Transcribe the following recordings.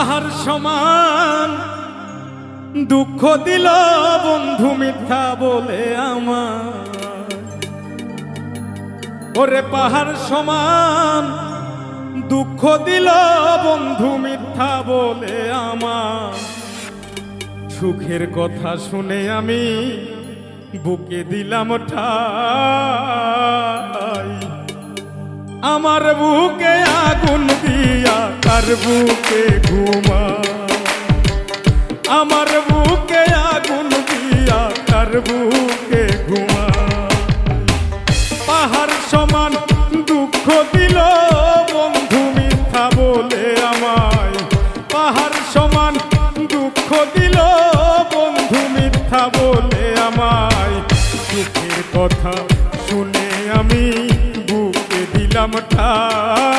পাহাড় সমান দুঃখ দিল বন্ধু মিথ্যা বলে আমার। ওরে পাহাড় সমান দুঃখ দিল বন্ধু মিথ্যা বলে আমার। সুখের কথা শুনে আমি বুকে দিলাম ঠাই। আমার বুকে আগুন দিয়া তার বুকে ঘুমা। আমার বুকে আগুন দিয়া তার বুকে ঘুমা। পাহাড় সমান দুঃখ দিল, বন্ধু মিথ্যা বলে আমায়। পাহাড় সমান দুঃখ দিল, বন্ধু মিথ্যা বলে আমায়। সুখের কথা শুনে আমি বুকে দিলাম ঠাই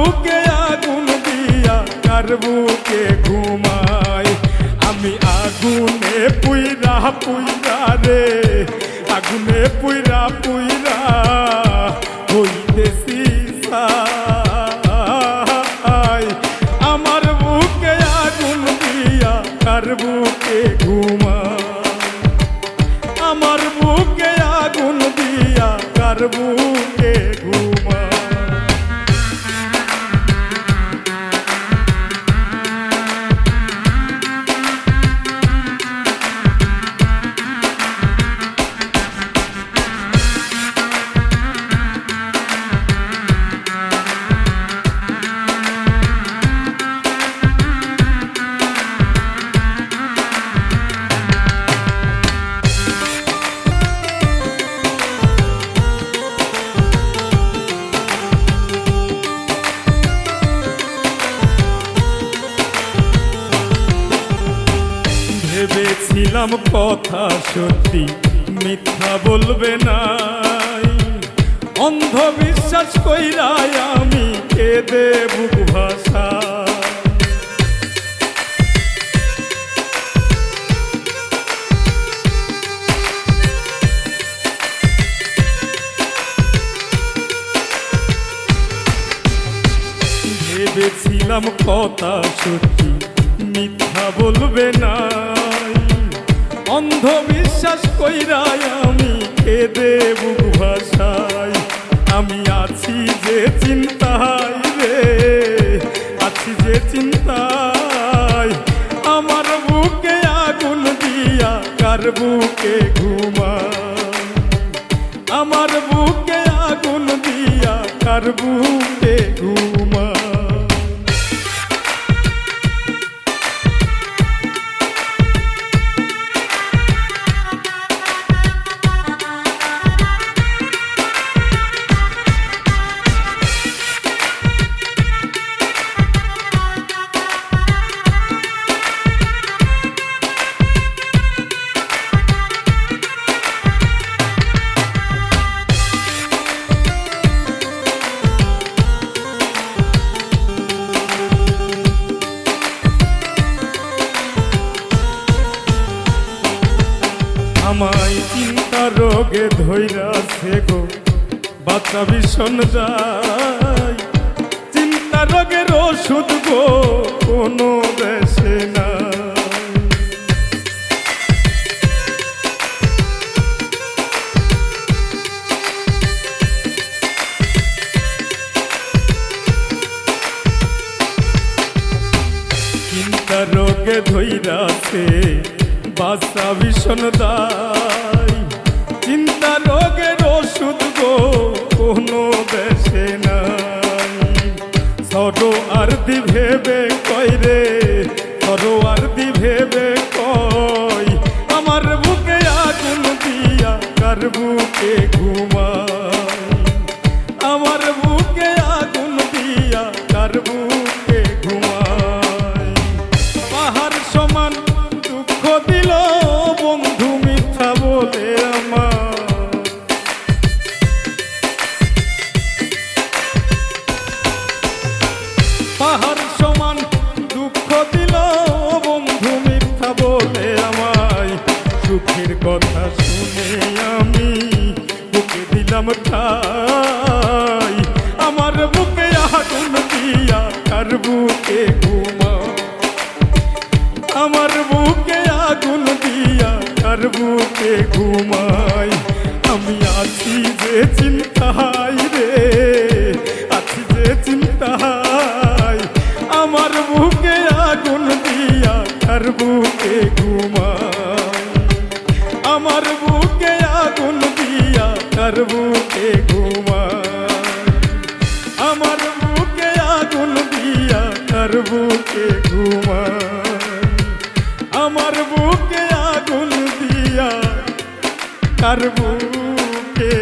বুকে আগুন দিয়া কার বুকে ঘুমায় আমি আগুনে পুইরা পুইরা রে, আগুনে পুইরা পুইরা হইতেছি। আমার বুকে আগুন দিয়া কার বুকে আমার বুকে আগুন দিয়া কার ভেবেছিলাম কথা সত্যি, মিথ্যা বলবে নাই। অন্ধবিশ্বাস কইরাই আমি কেঁদে বুক ভাষা ভেবেছিলাম কথা সত্যি, মিথ্যা বলবে নাই অন্ধবিশ্বাস কইরাই আমি কেঁদে বুক ভাষাই আমি আছি যে চিন্তায় রে, আছি যে চিন্তায়। আমার বুকে আগুন দিয়া কার বুকে ঘুমা আমার বুকে আগুন দিয়া কার বুকে ঘুমা আমায় চিন্তা রোগে ধৈরাছে গো, বাচ্চা ভীষণ যায়। চিন্তা রোগের ওষুধ গো, কোনো দেশে না চিন্তা রোগে ধৈরাছে বাসা ভীষণ দায়। চিন্তা রোগের ওষুধ গো, কোনো দেশে নাই। সরো আর ভেবে কয় রে সুখের কথা শুনে আমি দিলাম ঠাই। আমার বুকে আগুন দিয়া কার বুকে ঘুমা? আমার বুকে আগুন দিয়া কার বুকে ঘুমাই? আমি আছি যে চিন্তাই কার বুকে ঘুমা আমার বুকে আগুন দিয়া তার বুকে ঘুমা আমার বুকে আগুন দিয়া তার বুকে